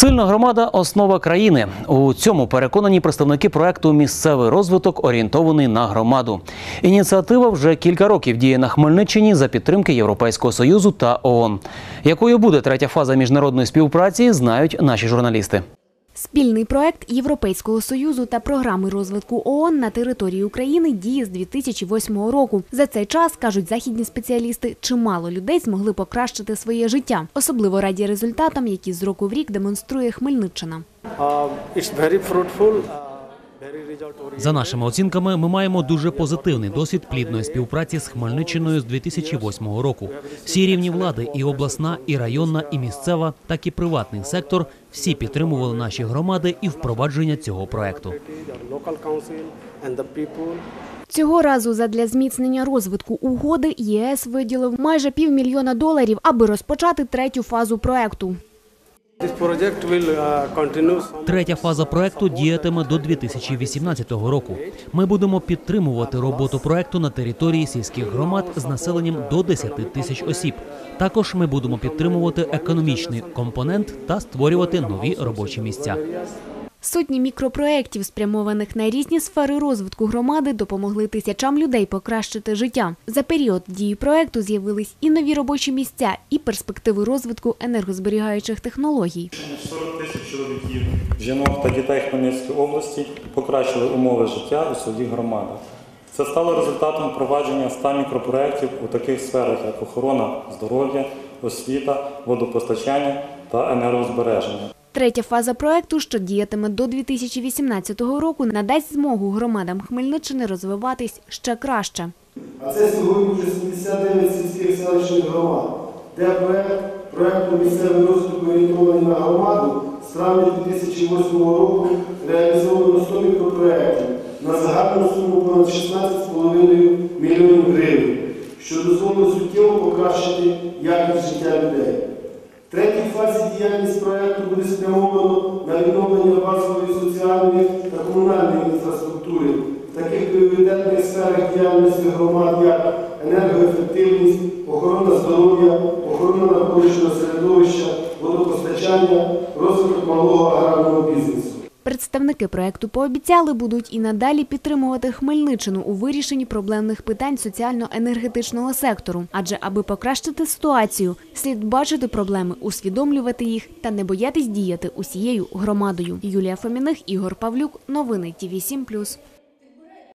Сильна громада основа країни. У цьому переконані представники проекту Місцевий розвиток орієнтований на громаду. Ініціатива вже кілька років діє на Хмельниччині за підтримки Європейського союзу та ООН. Якою буде третя фаза міжнародної співпраці, знають наші журналісти. Спільний проект Європейського союзу та програми розвитку ООН на території України діє з 2008 року. За цей час кажуть західні спеціалісти, чимало людей змогли покращити своє життя, особливо раді результатам, які з року в рік демонструє Хмельниччина. Uh, it's very fruitful, За нашими оцінками, ми маємо дуже позитивний досвід плідної співпраці з Хмельниччиною з 2008 року. Всі рівні влади, і обласна, і районна, і місцева, так і приватний сектор всі підтримували наші громади і впровадження цього проекту. Цього разу задля зміцнення розвитку угоди ЄС виділив майже півмільйона доларів, аби розпочати третю фазу проекту. Третя фаза проекту діятиме до 2018 року. Ми будемо підтримувати роботу проекту на території сільських громад з населенням до 10 тисяч осіб. Також ми будемо підтримувати економічний компонент та створювати нові робочі місця. Сотні мікропроєктів, спрямованих на різні сфери розвитку громади, допомогли тисячам людей покращити життя. За період дії проекту з'явились і нові робочі місця, і перспективи розвитку енергозберігаючих технологій. 40 тисяч чоловіків, жінок та дітей Хмельницької області покращили умови життя у своїх громадах. Це стало результатом впровадження ста мікропроєктів у таких сферах, як охорона здоров'я, освіта, водопостачання та енергозбереження. Третя фаза проекту, що діятиме до 2018 року, надасть змогу громадам Хмельниччини розвиватись ще краще. А це сьогодні вже 79 сільських селищних громад, де проект проекту місцевий розвиток орієнтований на громаду з травня 2008 року реалізовано 100 мікропроєктів на загальну суму понад 16,5 мільйонів гривень, що дозволить суттєво покращити якість життя людей. Третій фазі діяльність проєкту буде спрямовано на відновлення базової соціальної та комунальної інфраструктури в таких пріоритетних сферах діяльності громад, як енергоефективність, охорона здоров'я, охорона навколишнього середовища, водопостачання, розвиток малого аграрного бізнесу. Представники проекту пообіцяли будуть і надалі підтримувати Хмельниччину у вирішенні проблемних питань соціально-енергетичного сектору. Адже аби покращити ситуацію, слід бачити проблеми, усвідомлювати їх та не боятись діяти усією громадою. Юлія Фоміних, Ігор Павлюк. Новини ТІВІ 7+.